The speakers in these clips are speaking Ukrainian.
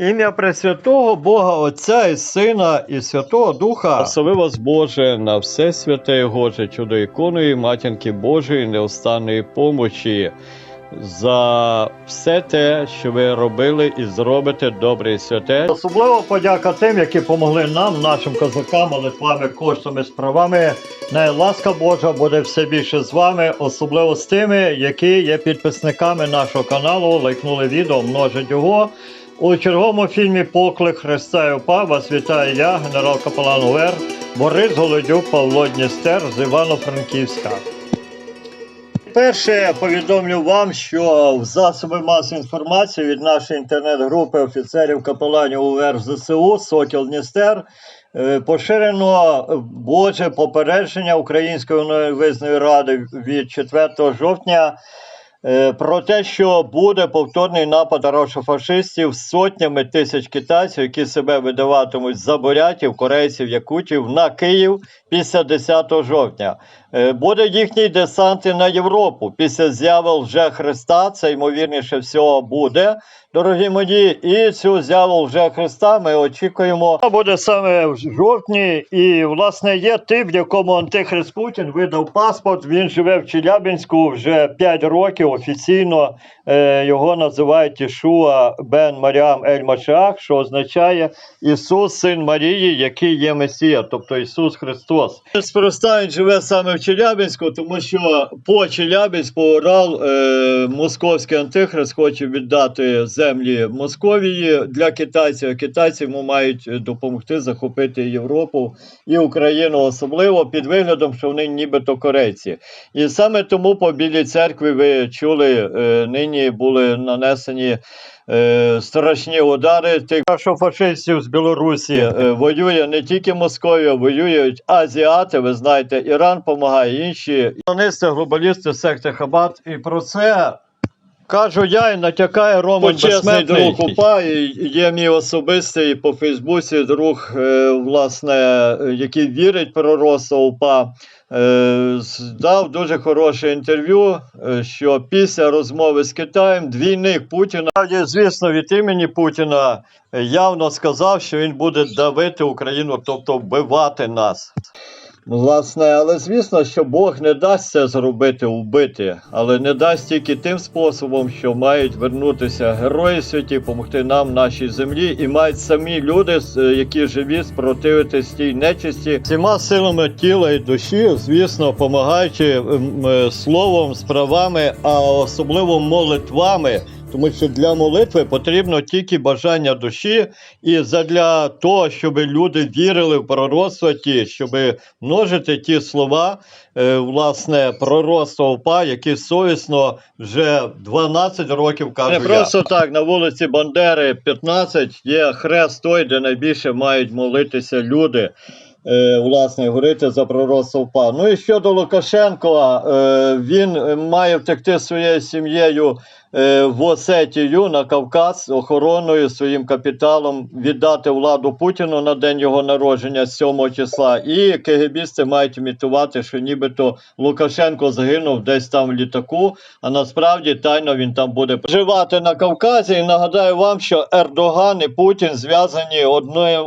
Ім'я Пресвятого Бога Отця і Сина і Святого Духа. Благослови вас, Боже, на все святе Гоже, чудо іконої матінки Божої неостанної помочі. За все те, що ви робили і зробите добре і святе. Особливо подяка тим, які допомогли нам, нашим козакам, молитвами, коштами, справами. Най ласка Божа буде все більше з вами, особливо з тими, які є підписниками нашого каналу, лайкнули відео, множить його. У черговому фільмі Поклик Христа і УПА вас вітаю я, генерал Капелан УР, Борис Голодюк, Павло Дністер з Івано-Франківська. Перше повідомлю вам, що в засоби масової інформації від нашої інтернет-групи офіцерів капеланів УВР ЗСУ Сокіл Дністер е, поширено Боже попередження Української невизної ради від 4 жовтня про те, що буде повторний напад рашофашистів з сотнями тисяч китайців, які себе видаватимуть за бурятів, корейців, якутів на Київ після 10 жовтня. Е, Буде їхній десант і на Європу після зяви лже Христа. Це ймовірніше всього буде, дорогі мої. І цю зяву лже Христа ми очікуємо. Вона Буде саме в жовтні, і власне є тип, якому антихрист Путін видав паспорт. Він живе в Челябинську вже 5 років. Офіційно е, його називають Ішуа Бен Маріам Ель Машах, що означає Ісус, син Марії, який є Месія, тобто Ісус Христос. Спроста живе саме в Челябинську, тому що по Челябинську Урал е, московський антихрист хоче віддати землі Московії для китайців. Китайці йому мають допомогти захопити Європу і Україну, особливо під виглядом, що вони нібито корейці. І саме тому по Білій церкві ви чули, е, нині були нанесені. Е, страшні удари тих що фашистів з Білорусі е, воює не тільки Московія, воюють азіати. Ви знаєте, Іран допомагає інші Ісламісти, глобалісти, секти Хабат. І про це кажу я і натякає Роман Почесний Безсмертний. друг УПА, і є мій особистий по Фейсбуці друг, е, власне, який вірить в пророцтво УПА. Е, дав дуже хороше інтерв'ю, е, що після розмови з Китаєм двійник Путіна, звісно, від імені Путіна е, явно сказав, що він буде давити Україну, тобто вбивати нас. Власне, але звісно, що Бог не дасть це зробити, вбити, але не дасть тільки тим способом, що мають вернутися герої святі, допомогти нам, нашій землі, і мають самі люди, е, які живі, спротивитись тій нечисті всіма силами тіла і душі, звісно, допомагаючи е, словом, справами, а особливо молитвами. Тому що для молитви потрібно тільки бажання душі, і задля того, щоб люди вірили в пророцтво ті, щоб множити ті слова, е, власне, пророцтва УПА, які совісно вже 12 років кажу Не я. просто так, на вулиці Бандери 15 є хрест той, де найбільше мають молитися люди. Е, власне, говорити за пророцтво УПА. Ну і щодо Лукашенка, е, він має втекти своєю сім'єю в Осетію на Кавказ охороною своїм капіталом віддати владу Путіну на день його народження 7 числа. І КГБісти мають імітувати, що нібито Лукашенко загинув десь там в літаку, а насправді тайно він там буде проживати на Кавказі. І нагадаю вам, що Ердоган і Путін зв'язані одною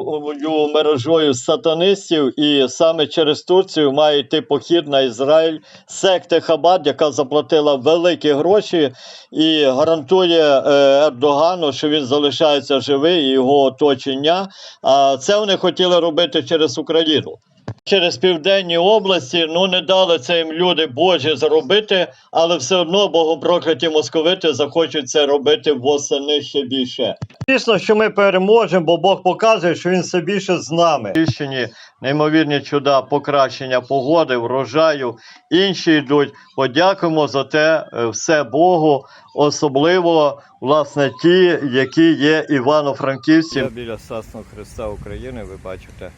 мережою сатанистів, і саме через Турцію має йти похід на Ізраїль секти Хабад, яка заплатила великі гроші і гарантує е, Ердогану, що він залишається живий і його оточення. А це вони хотіли робити через Україну. Через південні області ну не дали це їм люди Божі зробити, але все одно богопрокляті московити захочуть це робити восени ще більше. Звісно, що ми переможемо, бо Бог показує, що він все більше з нами. Тищині неймовірні чуда, покращення погоди, врожаю. Інші йдуть. Подякуємо за те е, все Богу, особливо власне ті, які є Івано-Франківці. біля Сасного Христа України ви бачите,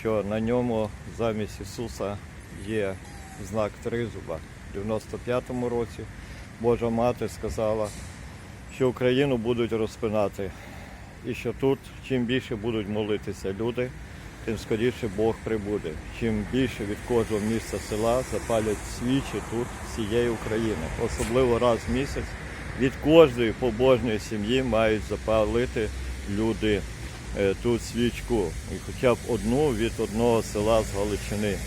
що на ньому замість Ісуса є знак тризуба. У 95-му році Божа Мати сказала, що Україну будуть розпинати. І що тут чим більше будуть молитися люди, тим скоріше Бог прибуде. Чим більше від кожного місця села запалять свічі тут всієї України. Особливо раз в місяць від кожної побожної сім'ї мають запалити люди ту свічку, і хоча б одну від одного села з Галичини.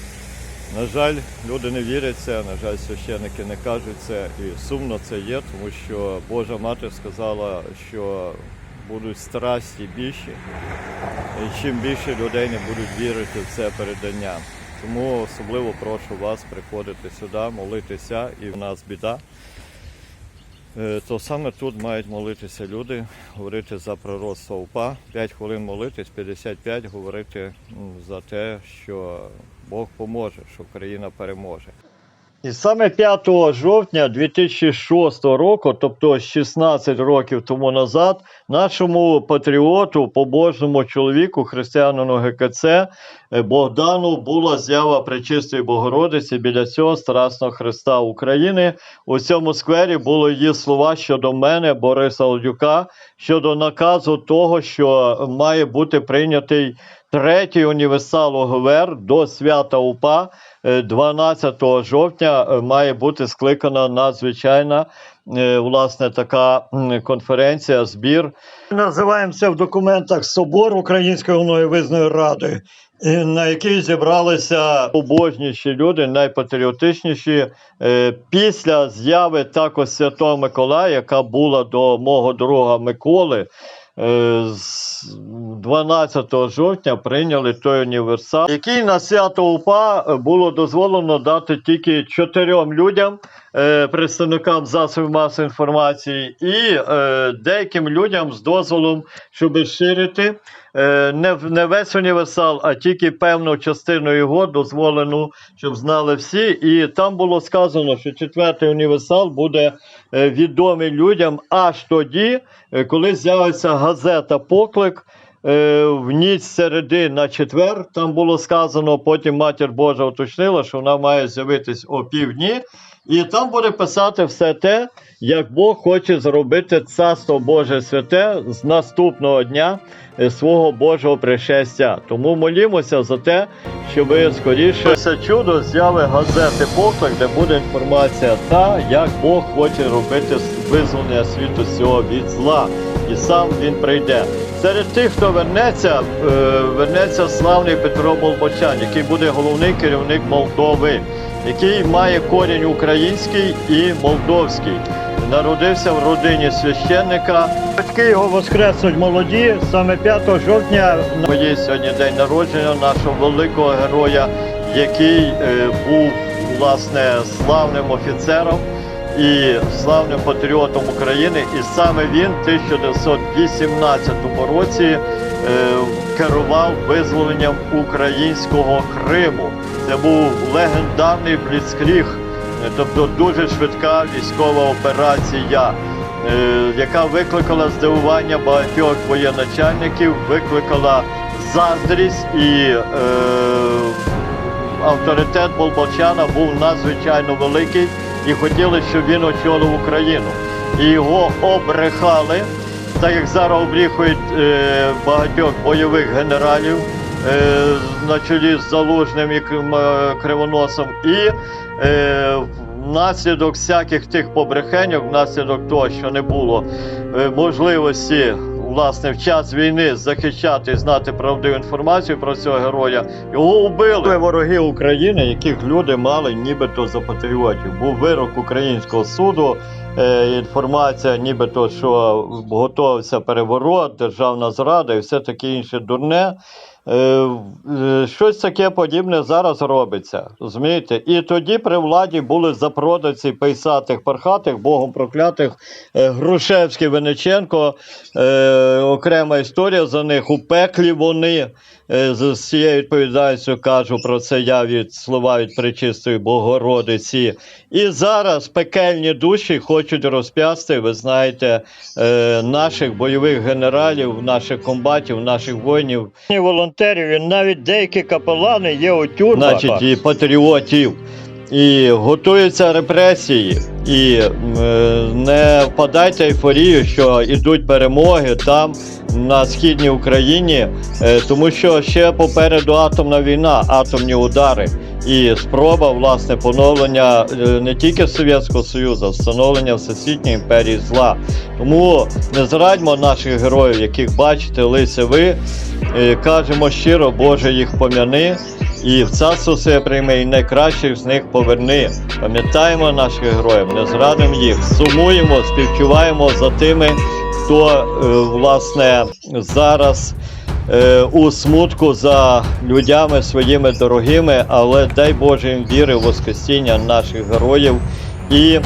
На жаль, люди не вірять в це, на жаль, священники не кажуть це. І сумно це є, тому що Божа Мати сказала, що будуть страсті більші, і чим більше людей не будуть вірити в це передання. Тому особливо прошу вас приходити сюди, молитися, і в нас біда. Е, То саме тут мають молитися люди, говорити за пророцтво УПА, 5 хвилин молитись, 55 говорити за те, що Бог поможе, що країна переможе. І саме 5 жовтня 2006 року, тобто 16 років тому назад, нашому патріоту, побожному чоловіку, християнину ГКЦ е, Богдану була з'ява Пречистої Богородиці біля цього Страсного Христа України. У цьому сквері були її слова щодо мене, Бориса Олдюка, щодо наказу того, що має бути прийнятий третій універсал ОГВР до свята УПА. Е, 12 жовтня е, має бути скликана надзвичайна е, власне така конференція, збір. Називаємо це в документах Собор Української головної визної ради, е, на якій зібралися побожніші люди, найпатріотичніші. Е, Після з'яви також Святого Миколая, яка була до мого друга Миколи. Е, з 12 жовтня прийняли той універсал, який на свято УПА е, було дозволено дати тільки чотирьом людям, е, представникам засобів масової інформації, і е, деяким людям з дозволом, щоб ширити е, не, весь універсал, а тільки певну частину його дозволену, щоб знали всі. І там було сказано, що четвертий універсал буде відомий людям аж тоді, коли з'явиться газета Поклик. В ніч середи на четвер там було сказано, потім матір Божа уточнила, що вона має з'явитись о півдні, і там буде писати все те, як Бог хоче зробити царство Боже святе з наступного дня е, свого Божого пришестя. Тому молімося за те, щоб скоріше це чудо з'яви газети Поклик, де буде інформація та, як Бог хоче робити визволення світу цього від зла. І сам він прийде. Серед тих, хто вернеться, е, вернеться славний Петро Болбочан, який буде головний керівник Молдови, який має корінь український і молдовський. Народився в родині священника. Батьки його воскреснуть молоді саме 5 жовтня. Моє сьогодні день народження нашого великого героя, який е, був власне славним офіцером і славним патріотом України. І саме він в 1918 році е, керував визволенням українського Криму. Це був легендарний бліцкріг, е, тобто дуже швидка військова операція. е, Яка викликала здивування багатьох воєначальників, викликала заздрість і е, авторитет Болбочана був надзвичайно великий і хотіли, щоб він очолив Україну. І його обрехали, так як зараз обріхують е, багатьох бойових генералів е, на чолі з Залужним і е, Кривоносом. І е, внаслідок всяких тих побрехеньок, внаслідок того, що не було е, можливості власне в час війни захищати знати правдиву інформацію про цього героя. Його вбили вороги України, яких люди мали нібито за патріотів. Був вирок українського суду. Е, Інформація, нібито що готувався переворот, державна зрада і все таке інше дурне. Е, е, Щось таке подібне зараз робиться. Розумієте? І тоді при владі були запроданці пейсатих пархатих, богом проклятих Грушевський Вениченко. Окрема історія за них у пеклі вони. З цією відповідальністю кажу про це я від слова від Пречистої Богородиці. І зараз пекельні душі хочуть розп'ясти, ви знаєте, е, наших бойових генералів, наших комбатів, наших воїнів. І волонтерів, і навіть деякі капелани є у тюрмах. Значить, і патріотів. І готуються репресії. І е, не впадайте в ейфорію, що йдуть перемоги там, на східній Україні, е, тому що ще попереду атомна війна, атомні удари і спроба власне поновлення е, не тільки Совєтського Союзу, а встановлення всесвітньої імперії зла. Тому не зрадьмо наших героїв, яких бачите, лисе ви. Е, Кажемо щиро, Боже, їх пом'яни. І в царство своє прийми, і найкращих з них поверни. Пам'ятаємо наших героїв, не зрадимо їх, сумуємо, співчуваємо за тими, хто е, власне зараз е, у смутку за людями своїми дорогими, але дай Боже їм віри в Воскресіння наших героїв і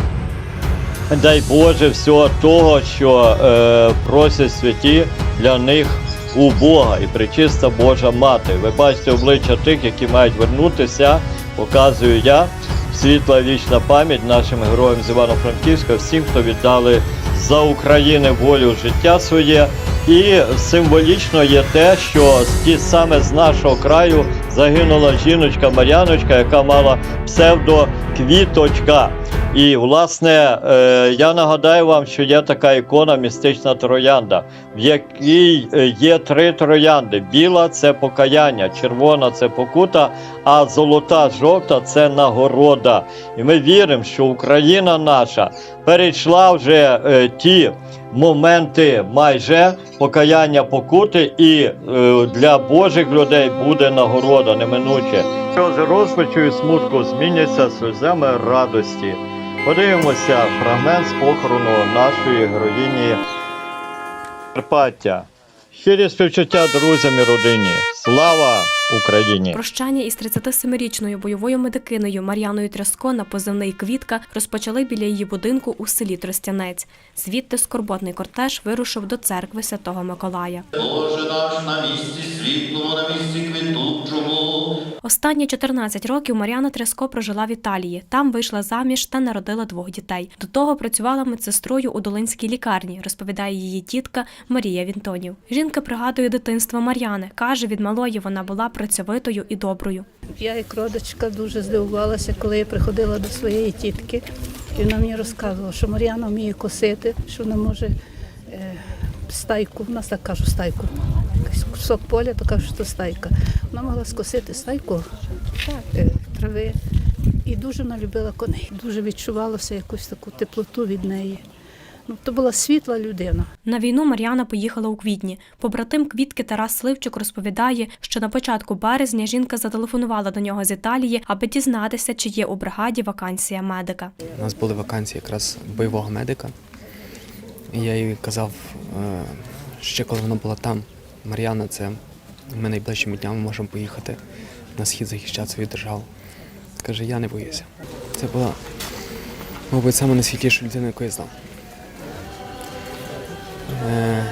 дай Боже всього того, що е, просять святі для них у Бога і причиста Божа Мати. Ви бачите обличчя тих, які мають вернутися, показую я. Світла вічна пам'ять нашим героям з Івано-Франківська, всім, хто віддали за України волю життя своє. І символічно є те, що ті саме з нашого краю загинула жіночка Мар'яночка, яка мала псевдо Квіточка. І, власне, е, я нагадаю вам, що є така ікона містична троянда, в якій е, є три троянди: біла це покаяння, червона це покута, а золота жовта це нагорода. І ми віримо, що Україна наша перейшла вже е, ті моменти майже покаяння покути, і для Божих людей буде нагорода неминуче. Що з розпачу і смутку зміняться сльозами радості. Подивимося фрагмент з похорону нашої героїні Карпаття. Щирі співчуття друзям і родині. Слава Україні! Прощання із 37-річною бойовою медикиною Мар'яною Тряско на позивний Квітка розпочали біля її будинку у селі Тростянець. Звідти скорботний кортеж вирушив до церкви Святого Миколая. Боже наш на місці світлому, на місці квітучому. Останні 14 років Мар'яна Тряско прожила в Італії. Там вийшла заміж та народила двох дітей. До того працювала медсестрою у Долинській лікарні, розповідає її тітка Марія Вінтонів. Жінка пригадує дитинство Мар'яни. каже, від малої вона була працьовитою і доброю. Я як родичка дуже здивувалася, коли я приходила до своєї тітки, і вона мені розказувала, що Мар'яна вміє косити, що вона може е, стайку, в нас так кажуть стайку, кусок поля, то кажуть, що стайка. Вона могла скосити стайку е, трави. І дуже вона любила коней. Дуже відчувалося якусь таку теплоту від неї. Ну, то була світла людина. На війну Мар'яна поїхала у квітні. Побратим квітки Тарас Сливчик розповідає, що на початку березня жінка зателефонувала до нього з Італії, аби дізнатися, чи є у бригаді вакансія медика. У нас були вакансії якраз бойового медика. І я їй казав, е, ще коли вона була там, Мар'яна, це ми найближчими днями можемо поїхати на схід захищати свою державу. Каже, я не боюся. Це була, мабуть, саме найсвітліша людина, яку я знав. Е,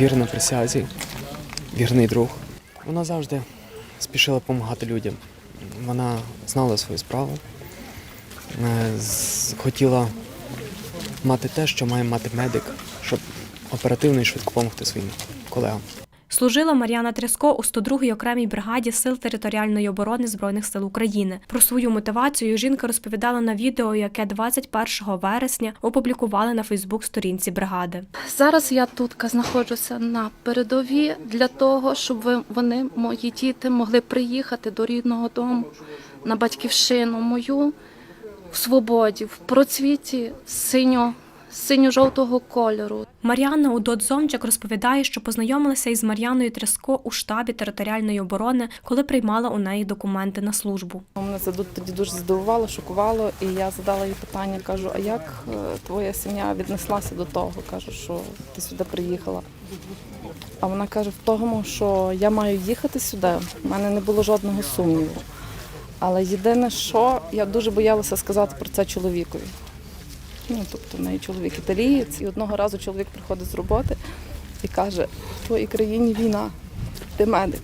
Вірна присязі, вірний друг. Вона завжди спішила допомагати людям. Вона знала свою справу. Е, хотіла мати те, що має мати медик, щоб оперативно і швидко допомогти своїм колегам. Служила Мар'яна Тряско у 102-й окремій бригаді Сил територіальної оборони Збройних сил України. Про свою мотивацію жінка розповідала на відео, яке 21 вересня опублікували на Фейсбук-сторінці бригади. Зараз я тут знаходжуся на передовій для того, щоб вони, мої діти, могли приїхати до рідного дому на батьківщину мою в свободі, в процвіті синьо, синьо-жовтого кольору. Мар'яна Удот-Зомчак розповідає, що познайомилася із Мар'яною Тряско у штабі територіальної оборони, коли приймала у неї документи на службу. Мене це тоді дуже здивувало, шокувало, і я задала їй питання, кажу, а як е, твоя сім'я віднеслася до того? Кажу, що ти сюди приїхала. А вона каже, в тому, що я маю їхати сюди, в мене не було жодного сумніву. Але єдине, що я дуже боялася сказати про це чоловікові. Ну, тобто, в неї чоловік італієць, і одного разу чоловік приходить з роботи і каже: в твоїй країні війна, ти медик,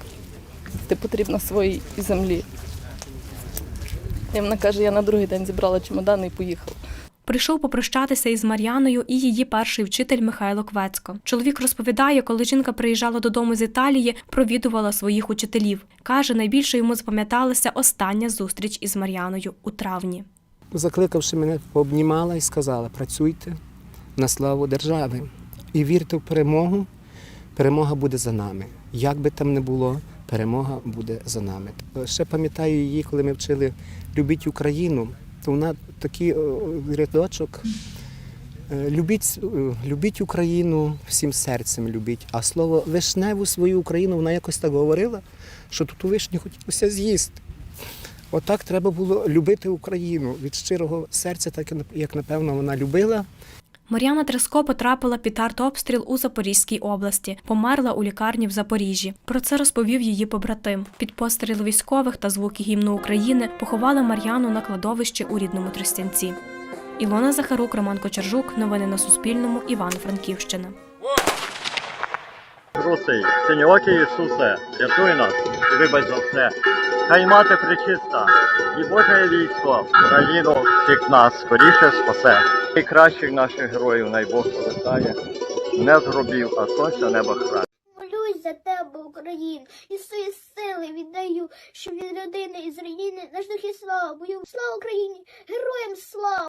ти потрібна своїй землі. І вона каже, я на другий день зібрала чемодани і поїхала. Прийшов попрощатися із Мар'яною і її перший вчитель Михайло Квецько. Чоловік розповідає, коли жінка приїжджала додому з Італії, провідувала своїх учителів. Каже, найбільше йому запам'яталася остання зустріч із Мар'яною у травні. Закликавши мене, пообнімала і сказала: працюйте на славу держави і вірте в перемогу, перемога буде за нами. Як би там не було, перемога буде за нами. Ще пам'ятаю її, коли ми вчили любіть Україну, то вона такий рядочок. е, Любіть, е, любіть Україну всім серцем любіть. А слово вишневу свою Україну вона якось так говорила, що тут у вишні хотілося з'їсти. Отак треба було любити Україну від щирого серця, так як напевно вона любила. Мар'яна Треско потрапила під артобстріл у Запорізькій області, померла у лікарні в Запоріжжі. Про це розповів її побратим. Під постріл військових та звуки гімну України поховали Мар'яну на кладовищі у рідному Тростянці. Ілона Захарук, Роман Кочержук. Новини на Суспільному. Івано-Франківщина. Русий, синьоокий Ісусе, рятуй нас і вибач за все. Хай мати причиста, і Боже військо, Україну всіх нас скоріше спасе. Найкращих наших героїв най Бог повертає, не з гробів, а сонця неба храни. Молюсь за тебе, Україну, і свої сили віддаю, щоб від родини і з руїни наш дух і славу бою. Слава Україні! Героям слава!